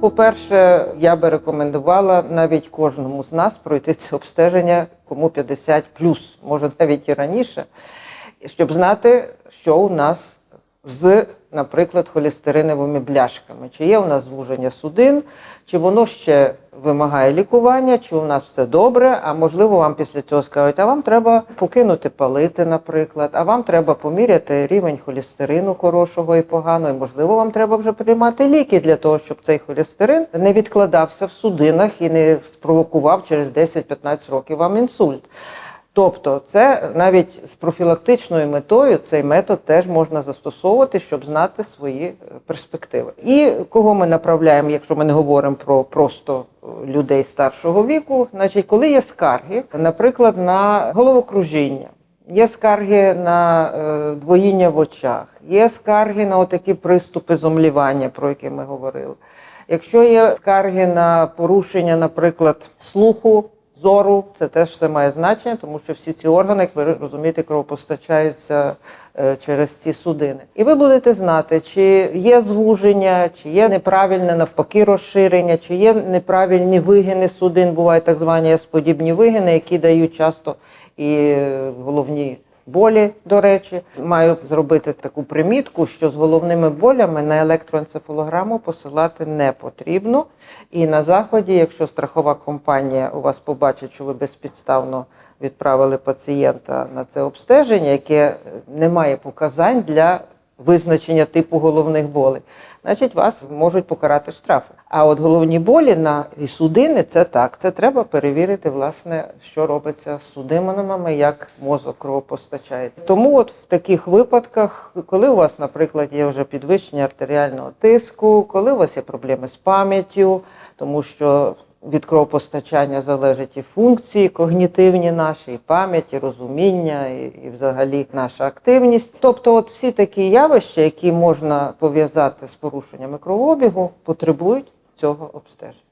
по-перше, я би рекомендувала навіть кожному з нас пройти це обстеження, кому 50 може навіть і раніше, щоб знати, що у нас з, наприклад, холестериновими бляшками. Чи є у нас звуження судин, чи воно ще вимагає лікування, чи у нас все добре, а можливо, вам після цього скажуть, а вам треба покинути палити, наприклад, а вам треба поміряти рівень холестерину хорошого і поганого, і можливо, вам треба вже приймати ліки для того, щоб цей холестерин не відкладався в судинах і не спровокував через 10-15 років вам інсульт. Тобто, це навіть з профілактичною метою цей метод теж можна застосовувати, щоб знати свої е, перспективи. І кого ми направляємо, якщо ми не говоримо про просто е, людей старшого віку, значить, коли є скарги, наприклад, на головокружіння. Є скарги на е, двоїння в очах, є скарги на отакі приступи зомлівання, про які ми говорили. Якщо є скарги на порушення, наприклад, слуху, зору, це теж все має значення, тому що всі ці органи, як ви розумієте, кровопостачаються е, через ці судини. І ви будете знати, чи є звуження, чи є неправильне навпаки розширення, чи є неправильні вигини судин, бувають так звані S-подібні вигини, які дають часто і е, головні болі, до речі. Маю зробити таку примітку, що з головними болями на електроенцефалограму посилати не потрібно. І на заході, якщо страхова компанія у вас побачить, що ви безпідставно відправили пацієнта на це обстеження, яке не має показань для визначення типу головних болей, значить вас можуть покарати штрафи. А от головні болі на і судини це так. Це треба перевірити, власне, що робиться з судинами, як мозок кровопостачається. Тому, от в таких випадках, коли у вас, наприклад, є вже підвищення артеріального тиску, коли у вас є проблеми з пам'яттю, тому що від кровопостачання залежать і функції когнітивні наші, і пам'ять, і розуміння, і, і взагалі наша активність. Тобто, от всі такі явища, які можна пов'язати з порушеннями кровообігу, потребують цього обстеження.